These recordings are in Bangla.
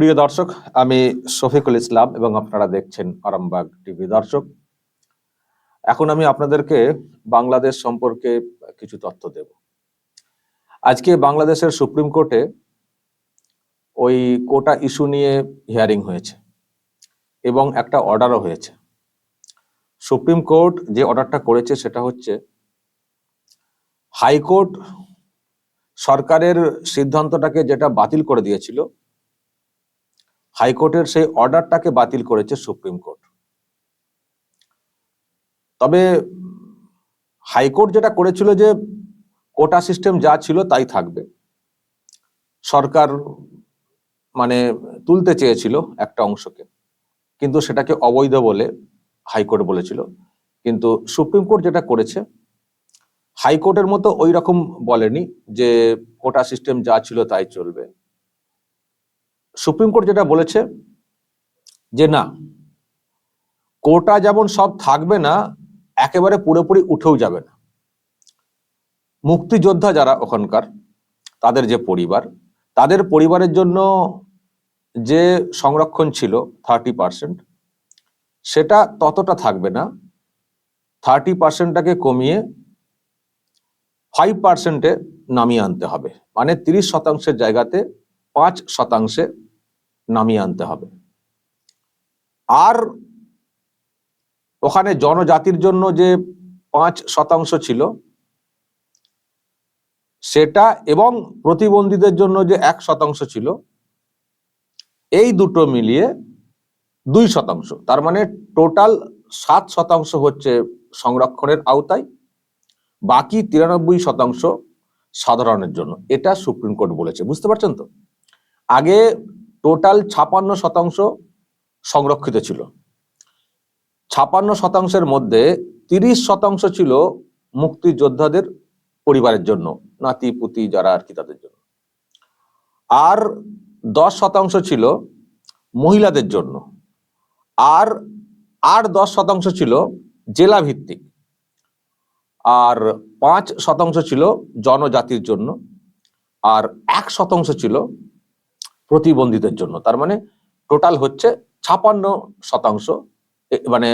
প্রিয় দর্শক, আমি শফিকুল ইসলাম এবং আপনারা দেখছেন আরামবাগ টিভি দর্শক। এখন আমি আপনাদেরকে বাংলাদেশ সম্পর্কে কিছু তথ্য দেব। আজকে বাংলাদেশের সুপ্রিম কোর্টে ওই কোটা ইস্যু নিয়ে হিয়ারিং হয়েছে এবং একটা অর্ডারও হয়েছে। সুপ্রিম কোর্ট যে অর্ডারটা করেছে সেটা হচ্ছে, হাইকোর্ট সরকারের সিদ্ধান্তটাকে যেটা বাতিল করে দিয়েছিল হাইকোর্টের সেই অর্ডারটাকে বাতিল করেছে সুপ্রিম কোর্ট। তবে হাইকোর্ট যেটা করেছিল যে কোটা সিস্টেম যা ছিল তাই থাকবে। সরকার মানে তুলতে চেয়েছিল একটা অংশকে, কিন্তু সেটাকে অবৈধ বলে হাইকোর্ট বলেছিল। কিন্তু সুপ্রিম কোর্ট যেটা করেছে, হাইকোর্টের মতো ওই রকম বলেনি যে কোটা সিস্টেম যা ছিল তাই চলবে। সুপ্রিম কোর্ট যেটা বলেছে যে না, কোটা যেমন সব থাকবে না, একেবারে পুরোপুরি উঠেও যাবে না। মুক্তিযোদ্ধা যারা ওখানকার, তাদের যে পরিবার, তাদের পরিবারের জন্য যে সংরক্ষণ ছিল থার্টি পার্সেন্ট সেটা ততটা থাকবে না। থার্টি পার্সেন্টটাকে কমিয়ে ফাইভ পার্সেন্টে নামিয়ে আনতে হবে। মানে তিরিশ শতাংশের জায়গাতে পাঁচ শতাংশে নামিয়ে আনতে হবে। আর ওখানে জনজাতির জন্য যে পাঁচ শতাংশ ছিল, সেটা এবং প্রতিবন্ধীদের জন্য যে এক শতাংশ ছিল, এই দুটো মিলিয়ে দুই শতাংশ। তার মানে টোটাল সাত শতাংশ হচ্ছে সংরক্ষণের আওতায়, বাকি তিরানব্বই শতাংশ সাধারণের জন্য। এটা সুপ্রিম কোর্ট বলেছে। বুঝতে পারছেন তো? আগে টোটাল ছাপান্ন শতাংশ সংরক্ষিত ছিল। ছাপান্ন শতাংশের মধ্যে তিরিশ শতাংশ ছিল মুক্তিযোদ্ধাদের পরিবারের জন্য, নাতি, পুতি যারা আর কি তাদের জন্য। আর দশ শতাংশ ছিল মহিলাদের জন্য। আর আর দশ শতাংশ ছিল জেলা ভিত্তিক আর পাঁচ শতাংশ ছিল জনজাতির জন্য। আর এক শতাংশ ছিল প্রতিবন্ধীদের জন্য। তার মানে টোটাল হচ্ছে ছাপান্ন শতাংশ মানে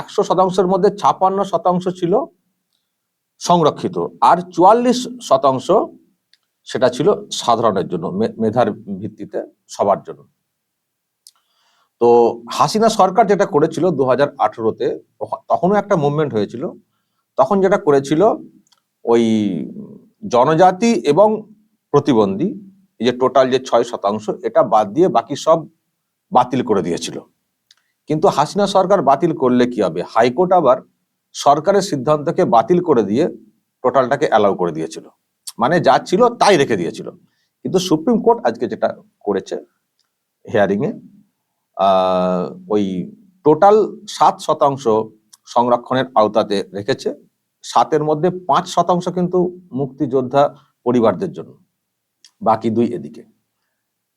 একশো শতাংশের মধ্যে ছাপান্ন শতাংশ ছিল সংরক্ষিত আর চুয়াল্লিশ শতাংশ সেটা ছিল সাধারণের জন্য মেধার ভিত্তিতে সবার জন্য। তো হাসিনা সরকার যেটা করেছিল দু হাজার আঠেরোতে তখনও একটা মুভমেন্ট হয়েছিল। তখন যেটা করেছিল ওই জনজাতি এবং প্রতিবন্ধী এই যে টোটাল যে ছয় শতাংশ, এটা বাদ দিয়ে বাকি সব বাতিল করে দিয়েছিল। কিন্তু হাসিনা সরকার বাতিল করলে কি হবে? হাইকোর্ট আবার সরকারের সিদ্ধান্তকে বাতিল করে দিয়ে টোটালটাকে অ্যালাউ করে দিয়েছিল। মানে যা ছিল তাই রেখে দিয়েছিল। কিন্তু সুপ্রিম কোর্ট আজকে যেটা করেছে হিয়ারিং এ ওই টোটাল সাত শতাংশ সংরক্ষণের আওতাতে রেখেছে। সাতের মধ্যে পাঁচ শতাংশ কিন্তু মুক্তিযোদ্ধা পরিবারদের জন্য। বাকি দুই এদিকে।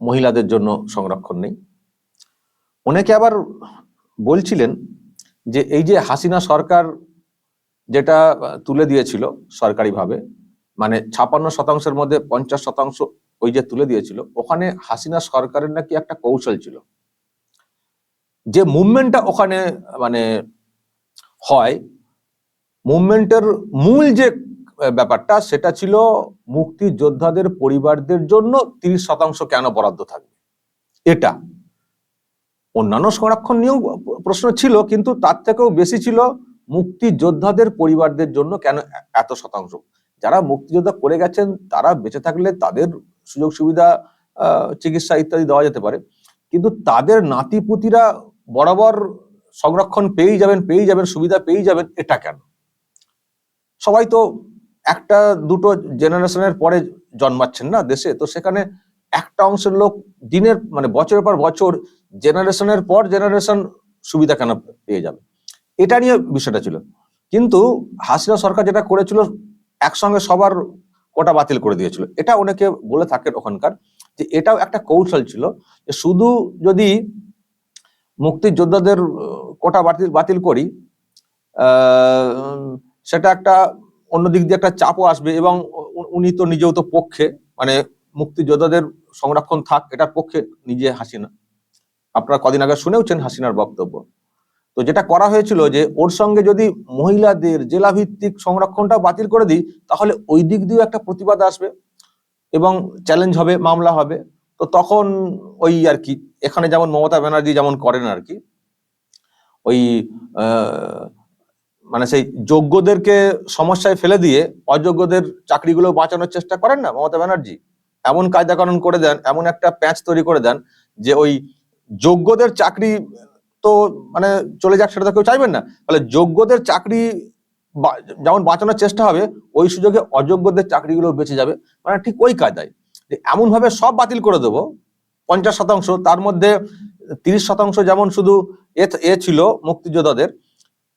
মহিলাদের জন্য সংরক্ষণ নেই। অনেকে আবার বলছিলেন যে এই যে হাসিনা সরকার যেটা তুলে দিয়েছিল সরকারিভাবে মানে ছাপান্ন শতাংশের মধ্যে পঞ্চাশ শতাংশ ওই যে তুলে দিয়েছিল, ওখানে হাসিনা সরকারের নাকি একটা কৌশল ছিল। যে মুভমেন্টটা ওখানে মানে হয়, মুভমেন্টের মূল যে ব্যাপারটা, সেটা ছিল মুক্তিযোদ্ধাদের পরিবারদের জন্য তিরিশ শতাংশ কেন বরাদ্দ থাকবে? এটা। অন্যান্য সংরক্ষণ নিয়েও প্রশ্ন ছিল, কিন্তু তার থেকেও বেশি ছিল মুক্তিযোদ্ধাদের পরিবারদের জন্য কেন এত শতাংশ? যারা মুক্তিযোদ্ধা করে গেছেন, তারা বেঁচে থাকলে তাদের সুযোগ সুবিধা চিকিৎসা ইত্যাদি দেওয়া যেতে পারে। কিন্তু তাদের নাতিপুতিরা বরাবর সংরক্ষণ পেয়েই যাবেন পেয়েই যাবেন, সুবিধা পেয়েই যাবেন, এটা কেন? সবাই তো একটা দুটো জেনারেশনের পরে জন্মাচ্ছেন না দেশে, তো সেখানে একটা অংশের লোক দিনের মানে বছরের পর বছর জেনারেশনের পর জেনারেশন সুবিধা কেন পেয়ে যাবে? এটা নিয়ে বিষয়টা ছিল। কিন্তু হাসিনা সরকার যেটা করেছিল, একসঙ্গে সবার কোটা বাতিল করে দিয়েছিল। এটা অনেকে বলে থাকেন ওখানকার, যে এটাও একটা কৌশল ছিল যে শুধু যদি মুক্তিযোদ্ধাদের কোটা বাতিল বাতিল করি সেটা একটা অন্য দিক দিয়ে একটা চাপও আসবে এবং উনি তো নিজেও তো পক্ষে মানে মুক্তিযোদ্ধাদের সংরক্ষণ থাক এটার পক্ষে নিজে হাসিনা। আপনারা কদিন আগে শুনেওছেন হাসিনার বক্তব্য। তো যেটা করা হয়েছিল যে, ওর সঙ্গে যদি মহিলাদের জেলা ভিত্তিক সংরক্ষণটা বাতিল করে দিই, তাহলে ওই দিক দিয়েও একটা প্রতিবাদ আসবে এবং চ্যালেঞ্জ হবে, মামলা হবে। তো তখন ওই আর কি, এখানে যেমন মমতা ব্যানার্জি যেমন করেন আর কি, ওই মানে সেই যোগ্যদেরকে সমস্যায় ফেলে দিয়ে অযোগ্যদের চাকরিগুলো বাঁচানোর চেষ্টা করেন না মমতা ব্যানার্জি। এমন কায়দা কানুন করে দেন, এমন একটা প্যাচ তৈরি করে দেন যে ওই যোগ্যদের চাকরি তো মানে চলে যাক সেটা তো কেউ চাইবেন না। তাহলে যোগ্যদের চাকরি যেমন বাঁচানোর চেষ্টা হবে, ওই সুযোগে অযোগ্যদের চাকরিগুলো বেঁচে যাবে। মানে ঠিক ওই কায়দায়। যে এমন ভাবে সব বাতিল করে দেবো, পঞ্চাশ শতাংশ, তার মধ্যে তিরিশ শতাংশ যেমন শুধু এ ছিল মুক্তিযোদ্ধাদের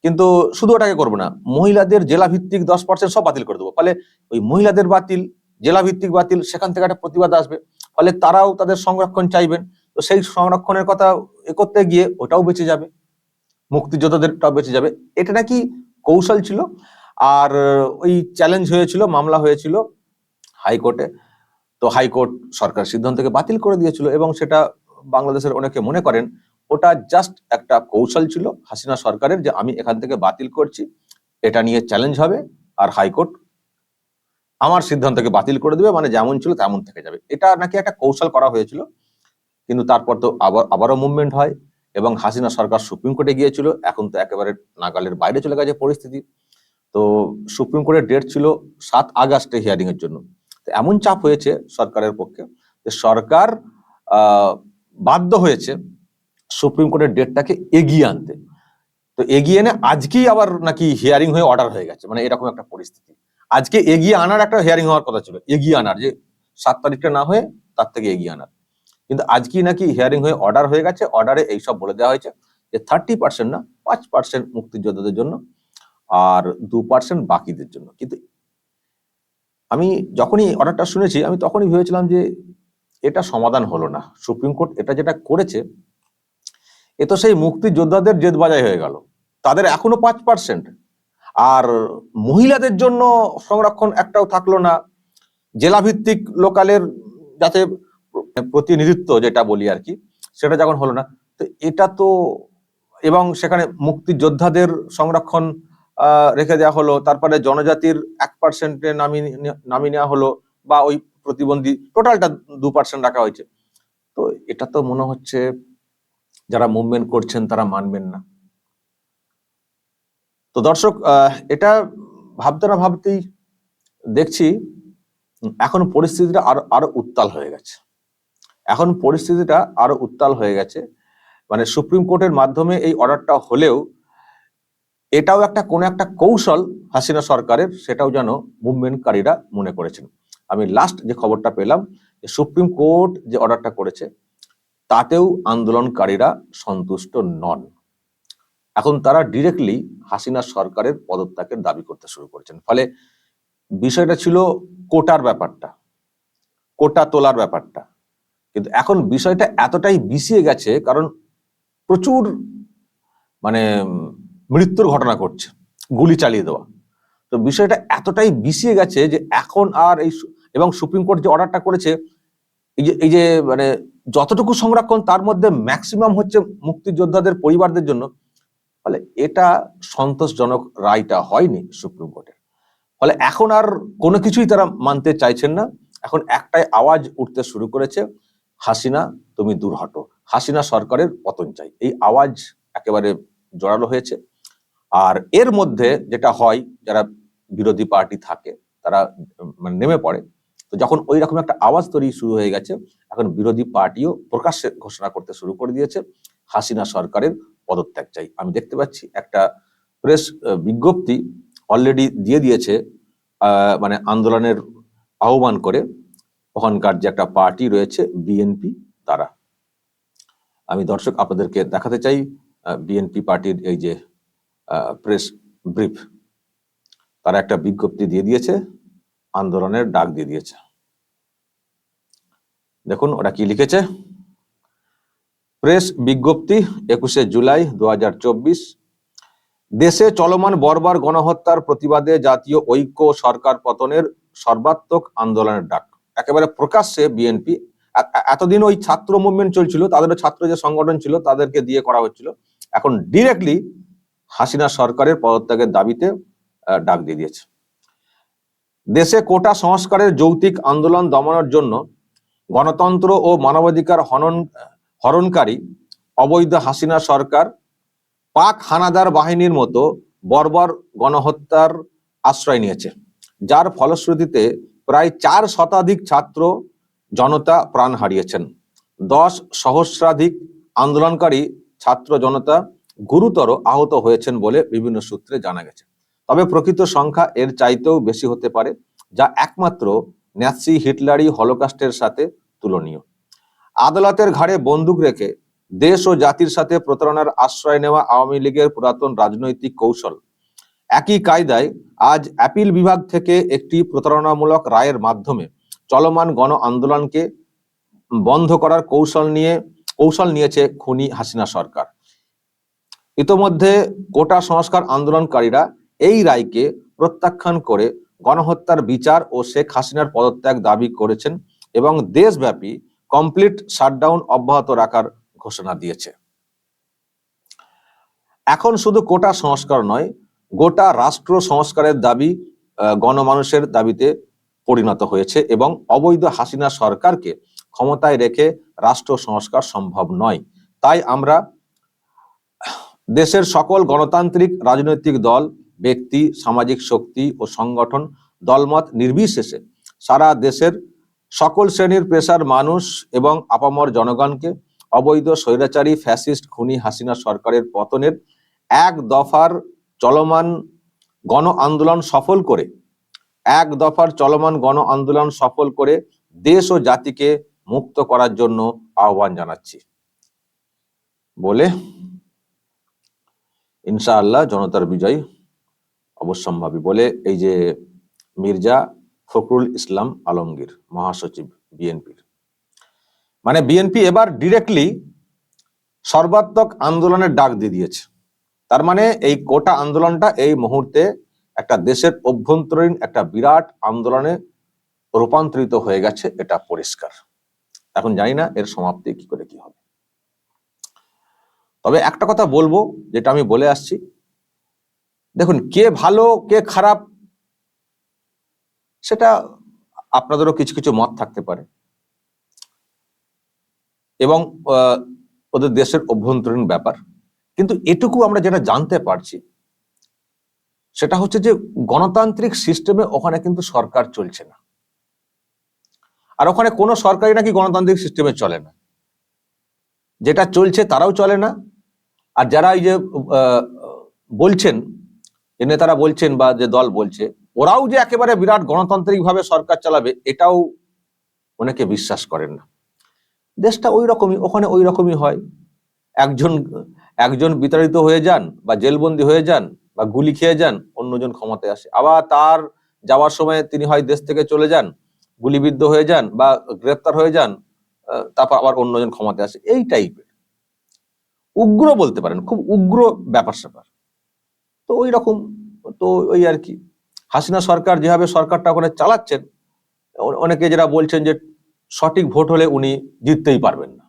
কিন্তু শুধু ওটাকে করব না, মহিলাদের জেলা ভিত্তিক দশ পার্সেন্ট সব বাতিল করে দেবো। ফলে ওই মহিলাদের বাতিল জেলা ভিত্তিক বাতিল, সেখান থেকে একটা প্রতিবাদ আসবে। ফলে তারাও তাদের সংরক্ষণ চাইবেন। তো সেই সংরক্ষণের কথা এ করতে গিয়ে ওটাও বেঁচে যাবে, মুক্তিযোদ্ধাদেরটাও বেঁচে যাবে। এটা নাকি কৌশল ছিল। আর ওই চ্যালেঞ্জ হয়েছিল, মামলা হয়েছিল হাইকোর্টে। তো হাইকোর্ট সরকার সিদ্ধান্তকে বাতিল করে দিয়েছিল এবং সেটা বাংলাদেশের অনেকে মনে করেন ওটা জাস্ট একটা কৌশল ছিল হাসিনা সরকারের যে আমি এখান থেকে বাতিল করছি, এটা নিয়ে চ্যালেঞ্জ হবে আর হাইকোর্ট আমার সিদ্ধান্তকে বাতিল করে দেবে মানে যেমন ছিল তেমন থেকে যাবে। এটা নাকি একটা কৌশল করা হয়েছিল, কিন্তু তারপর তো আবার, আবারও মুভমেন্ট হয় এবং হাসিনা সরকার সুপ্রিম কোর্টে গিয়েছিল, এখন তো একেবারে নাগালের বাইরে চলে গেছে পরিস্থিতি। তো সুপ্রিম কোর্টের ডেট ছিল সাত আগস্টে হিয়ারিং এর জন্য। এমন চাপ হয়েছে সরকারের পক্ষে যে সরকার বাধ্য হয়েছে সুপ্রিম কোর্টের ডেটটাকে এগিয়ে আনতে। তো এগিয়ে এনে আজকেই আবার নাকি হিয়ারিং হয়ে অর্ডার হয়ে গেছে। মানে এরকম একটা পরিস্থিতি। আজকে এগিয়ে আনার একটা হিয়ারিং হওয়ার কথা ছিল। এগিয়ে আনার যে সাত তারিখটা না হয়ে তার থেকে এগিয়ে আনার। কিন্তু আজকেই নাকি হিয়ারিং হয়ে অর্ডার হয়ে গেছে। অর্ডারে এইসব বলে দেওয়া হয়েছে যে থার্টি পার্সেন্ট না পাঁচ পার্সেন্ট মুক্তিযোদ্ধাদের জন্য আর দু পার্সেন্ট বাকিদের জন্য। কিন্তু আমি যখনই অর্ডারটা শুনেছি, আমি তখনই ভেবেছিলাম যে এটা সমাধান হলো না। সুপ্রিম কোর্ট এটা যেটা করেছে এ তো সেই মুক্তিযোদ্ধাদের জেদ বাজাই হয়ে গেল। তাদের এখনও পাঁচ পার্সেন্ট আর মহিলাদের জন্য সংরক্ষণ একটাও থাকল না। জেলা ভিত্তিক লোকালের যাতে প্রতিনিধিত্ব যেটা বলি আর কি, সেটা যখন হলো না। তো এটা তো, এবং সেখানে মুক্তিযোদ্ধাদের সংরক্ষণ রেখে দেওয়া হলো। তারপরে জনজাতির এক পার্সেন্টে নামিয়ে নামিয়ে নেওয়া হলো বা ওই প্রতিবন্ধী টোটালটা দু পার্সেন্ট রাখা হয়েছে। তো এটা তো মনে হচ্ছে যারা মুভমেন্ট করছেন, তারা মানবেন না। তো দর্শক এটা ভাবতে না ভাবতেই দেখছি, এখন পরিস্থিতিটা আরও আরও উত্তাল হয়ে গেছে। এখন পরিস্থিতিটা আরও উত্তাল হয়ে গেছে। মানে সুপ্রিম কোর্টের মাধ্যমে এই অর্ডারটা হলেও এটাও একটা কোনো একটা কৌশল হাসিনা সরকারের, সেটাও যেন মুভমেন্টকারীরা মনে করেছেন। আমি লাস্ট যে খবরটা পেলাম সুপ্রিম কোর্ট যে অর্ডারটা করেছে তাতেও আন্দোলনকারীরা সন্তুষ্ট নন। এখন তারা ডিরেক্টলি হাসিনা সরকারের পদত্যাগের দাবি করতে শুরু করেছেন। ফলে বিষয়টা ছিল কোটার ব্যাপারটা, কোটা তোলার ব্যাপারটা। কিন্তু এখন বিষয়টা এতটাই বিছিয়ে গেছে, কারণ প্রচুর মানে মৃত্যুর ঘটনা ঘটছে, গুলি চালিয়ে দেওয়া। তো বিষয়টা এতটাই বিছিয়ে গেছে যে এখন আর এই এবং সুপ্রিম কোর্ট যে অর্ডারটা করেছে, এই যে এই যে মানে যতটুকু সংরক্ষণ, তার মধ্যে ম্যাক্সিমাম হচ্ছে মুক্তিযোদ্ধাদের পরিবারদের জন্য। ফলে এটা সন্তোষজনক রায়টা হয়নি সুপ্রিম কোর্টের। ফলে এখন আর কোনো কিছুই তারা মানতে চাইছেন না। এখন একটাই আওয়াজ উঠতে শুরু করেছে, হাসিনা, তুমি দূর হটো। হাসিনা সরকারের পতন চাই। এই আওয়াজ একেবারে জোরালো হয়েছে। আর এর মধ্যে যেটা হয়, যারা বিরোধী পার্টি থাকে, তারা মানে নেমে পড়ে। তো যখন ওই রকম একটা আওয়াজ তৈরি শুরু হয়ে গেছে, এখন বিরোধী পার্টিও প্রকাশ্যে ঘোষণা করতে শুরু করে দিয়েছে, হাসিনা সরকারের পদত্যাগ চাই। আমি দেখতে পাচ্ছি একটা প্রেস বিজ্ঞপ্তি অলরেডি দিয়ে দিয়েছে মানে আন্দোলনের আহ্বান করে, ওখানকার যে একটা পার্টি রয়েছে বিএনপি তারা। আমি দর্শক আপনাদেরকে দেখাতে চাই বিএনপি পার্টির এই যে প্রেস ব্রিফ তারা একটা বিজ্ঞপ্তি দিয়ে দিয়েছে আন্দোলনের ডাক দিয়ে দিয়েছে। দেখুন, ওরা কি লিখেছে? প্রেস বিজ্ঞপ্তি, একুশে জুলাই দু হাজার চব্বিশ। দেশে চলমান বর্বর গণহত্যার প্রতিবাদে জাতীয় ঐক্য সরকার পতনের সর্বাত্মক আন্দোলনের ডাক। একেবারে প্রকাশ্যে বিএনপি এতদিন ওই ছাত্র মুভমেন্ট চলছিল, তাদের ছাত্র যে সংগঠন ছিল, তাদেরকে দিয়ে করা হচ্ছিল। এখন ডিরেক্টলি হাসিনা সরকারের পদত্যাগের দাবিতে ডাক দিয়ে দিয়েছে। দেশে কোটা সংস্কারের যৌক্তিক আন্দোলন দমানোর জন্য গণতন্ত্র ও মানবাধিকার হনন, হরণকারী অবৈধ হাসিনা সরকার পাক হানাদার বাহিনীর মতো বর্বর গণহত্যার আশ্রয় নিয়েছে, যার ফলশ্রুতিতে প্রায় চার শতাধিক ছাত্র জনতা প্রাণ হারিয়েছেন। দশ সহস্রাধিক আন্দোলনকারী ছাত্র জনতা গুরুতর আহত হয়েছেন বলে বিভিন্ন সূত্রে জানা গেছে। তবে প্রকৃত সংখ্যা এর চাইতেও বেশি হতে পারে, যা একমাত্র ন্যাসি হিটলারি হলোকাস্টের সাথে তুলনীয়। আদালতের ঘাড়ে বন্দুক রেখে দেশ ও জাতির সাথে প্রতারণার আশ্রয় নেওয়া আওয়ামী লীগের পুরাতন রাজনৈতিক কৌশল। একই কায়দায় আজ অ্যাপিল বিভাগ থেকে একটি প্রতারণামূলক রায়ের মাধ্যমে চলমান গণ আন্দোলনকে বন্ধ করার কৌশল নিয়ে, কৌশল নিয়েছে খুনি হাসিনা সরকার। ইতোমধ্যে কোটা সংস্কার আন্দোলনকারীরা এই রায়কে প্রত্যাখ্যান করে গণহত্যার বিচার ও শেখ হাসিনার পদত্যাগ দাবি করেছেন এবং দেশব্যাপী কমপ্লিট শাটডাউন অব্যাহত রাখার ঘোষণা দিয়েছে। এখন শুধু কোটা সংস্কার নয়, গোটা রাষ্ট্র সংস্কারের দাবি গণমানুষের দাবিতে পরিণত হয়েছে এবং অবৈধ হাসিনা সরকারকে ক্ষমতায় রেখে রাষ্ট্র সংস্কার সম্ভব নয়। তাই আমরা দেশের সকল গণতান্ত্রিক রাজনৈতিক দল ব্যক্তি, সামাজিক শক্তি ও সংগঠন দলমত নির্বিশেষে সারা দেশের সকল শ্রেণির পেশার মানুষ এবং আপামর জনগণকে অবৈধ স্বৈরাচারী ফ্যাসিস্ট খুনি হাসিনা সরকারের পতনের এক দফার চলমান গণ আন্দোলন সফল করে, এক দফার চলমান গণ আন্দোলন সফল করে দেশ ও জাতিকে মুক্ত করার জন্য আহ্বান জানাচ্ছি। বলে ইনশাআল্লাহ জনতার বিজয়। অবশ্যম্ভাবী বলে এই যে মির্জা ফখরুল ইসলাম আলমগীর, মহাসচিব বিএনপির। মানে বিএনপি এবার ডিরেক্টলি সর্বাত্মক আন্দোলনের ডাক দিয়ে দিয়েছে। তার মানে এই কোটা আন্দোলনটা এই মুহূর্তে একটা দেশের অভ্যন্তরীণ একটা বিরাট আন্দোলনে রূপান্তরিত হয়ে গেছে, এটা পরিষ্কার। এখন জানি না এর সমাপ্তি কি করে কি হবে। তবে একটা কথা বলব, যেটা আমি বলে আসছি দেখুন, কে ভালো, কে খারাপ, সেটা আপনাদেরও কিছু কিছু মত থাকতে পারে। এবং ওদের দেশের অভ্যন্তরীণ ব্যাপার। কিন্তু এটুকু আমরা যেটা জানতে পারছি, সেটা হচ্ছে যে গণতান্ত্রিক সিস্টেমে ওখানে কিন্তু সরকার চলছে না। আর ওখানে কোনো সরকারই নাকি গণতান্ত্রিক সিস্টেমে চলে না। যেটা চলছে তারাও চলে না। আর যারা এই যে বলছেন যে নেতারা বলছেন বা যে দল বলছে, ওরাও যে একেবারে বিরাট গণতান্ত্রিক ভাবে সরকার চালাবে, এটাও অনেকে বিশ্বাস করেন না। দেশটা ওই রকমই, ওখানে ওই রকমই হয়। একজন একজন বিতাড়িত হয়ে যান বা জেলবন্দি হয়ে যান বা গুলি খেয়ে যান, অন্যজন ক্ষমতায় আসে। আবার তার যাওয়ার সময় তিনি হয় দেশ থেকে চলে যান, গুলিবিদ্ধ হয়ে যান বা গ্রেপ্তার হয়ে যান তারপর আবার অন্যজন ক্ষমতায় আসে। এই টাইপের উগ্র বলতে পারেন, খুব উগ্র ব্যাপার স্যাপার তো ওই রকম তো ওই আর কি। হাসিনা সরকার যেভাবে সরকারটা ওখানে চালাচ্ছেন অনেকে যারা বলছেন যে সঠিক ভোট হলে উনি জিততেই পারবেন না।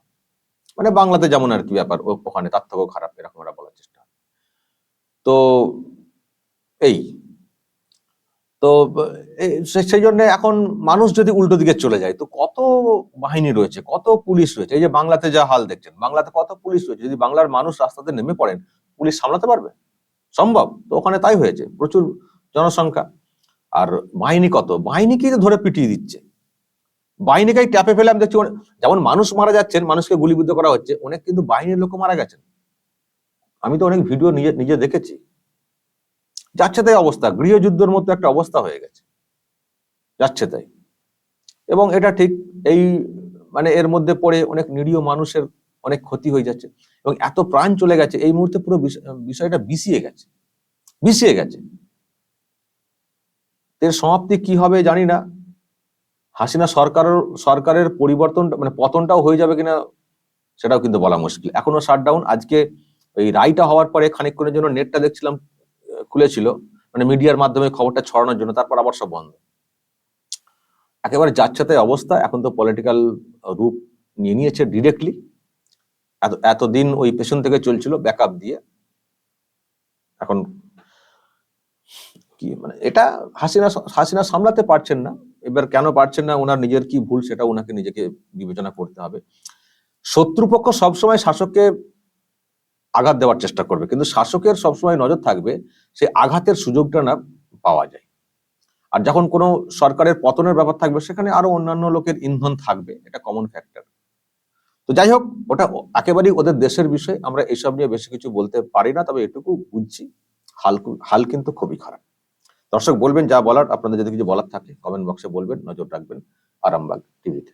মানে বাংলাতে যেমন আর কি ব্যাপার ওখানে তার থেকেও খারাপ, এরকম ওরা বলার চেষ্টা। তো এই। তো সেই জন্য এখন মানুষ যদি উল্টো দিকে চলে যায়, তো কত বাহিনী রয়েছে, কত পুলিশ রয়েছে, এই যে বাংলাতে যা হাল দেখছেন, বাংলাতে কত পুলিশ রয়েছে, যদি বাংলার মানুষ রাস্তাতে নেমে পড়েন, পুলিশ সামলাতে পারবে? সম্ভব? তো ওখানে তাই হয়েছে, প্রচুর জনসংখ্যা। আর বাহিনী কত? বাহিনীকেই তো ধরে পিটিয়ে দিচ্ছে। বাহিনীকেই ট্যাপে ফেলে আমি দেখছি, যেমন মানুষ মারা যাচ্ছেন, মানুষকে গুলিবিদ্ধ করা হচ্ছে, অনেক কিন্তু বাহিনীর লোক মারা গেছেন। আমি তো অনেক ভিডিও নিজে নিজে দেখেছি। যাচ্ছে তাই অবস্থা, গৃহযুদ্ধের মতো একটা অবস্থা হয়ে গেছে। যাচ্ছে তাই। এবং এটা ঠিক এই মানে এর মধ্যে পড়ে অনেক নিরীহ মানুষের অনেক ক্ষতি হয়ে যাচ্ছে। এবং এত প্রাণ চলে গেছে, এই মুহূর্তে পুরো বিষ- বিষয়টা বিষিয়ে গেছে। বিষিয়ে গেছে। এর সমাপ্তি কি হবে জানি না। হাসিনা সরকারের সরকারের পরিবর্তন মানে পতনটাও হয়ে যাবে কিনা সেটাও কিন্তু বলা মুশকিল। এখনও শাটডাউন আজকে ওই রায়টা হওয়ার পরে খানিকক্ষণের জন্য নেটটা দেখছিলাম, খুলেছিল। মানে মিডিয়ার মাধ্যমে খবরটা ছড়ানোর জন্য, তারপর আবার সব বন্ধ। একেবারে যাচ্ছাতে অবস্থা। এখন তো পলিটিক্যাল রূপ নিয়ে নিয়েছে ডিরেক্টলি এত, এতদিন ওই পেছন থেকে চলছিল ব্যাকআপ দিয়ে। এখন কি মানে এটা হাসিনা হাসিনা সামলাতে পারছেন না। এবার কেন পারছেন না, ওনার নিজের কি ভুল সেটা ওনাকে নিজেকে বিবেচনা করতে হবে। শত্রুপক্ষ সবসময় শাসককে আঘাত দেওয়ার চেষ্টা করবে, কিন্তু শাসকের সবসময় নজর থাকবে সে আঘাতের সুযোগটা না পাওয়া যায়। আর যখন কোনো সরকারের পতনের ব্যাপার থাকবে, সেখানে আরও অন্যান্য লোকের ইন্ধন থাকবে, এটা কমন ফ্যাক্টর তো যাই হোক ওটা একেবারেই ওদের দেশের বিষয়। আমরা এসব নিয়ে বেশি কিছু বলতে পারি না, তবে এটুকু বুঝছি, হাল হাল কিন্তু খুবই খারাপ। দর্শক, বলবেন যা বলার, আপনাদের যদি কিছু বলার থাকে কমেন্ট বক্সে বলবেন, নজর রাখবেন, আরামবাগ টিভিতে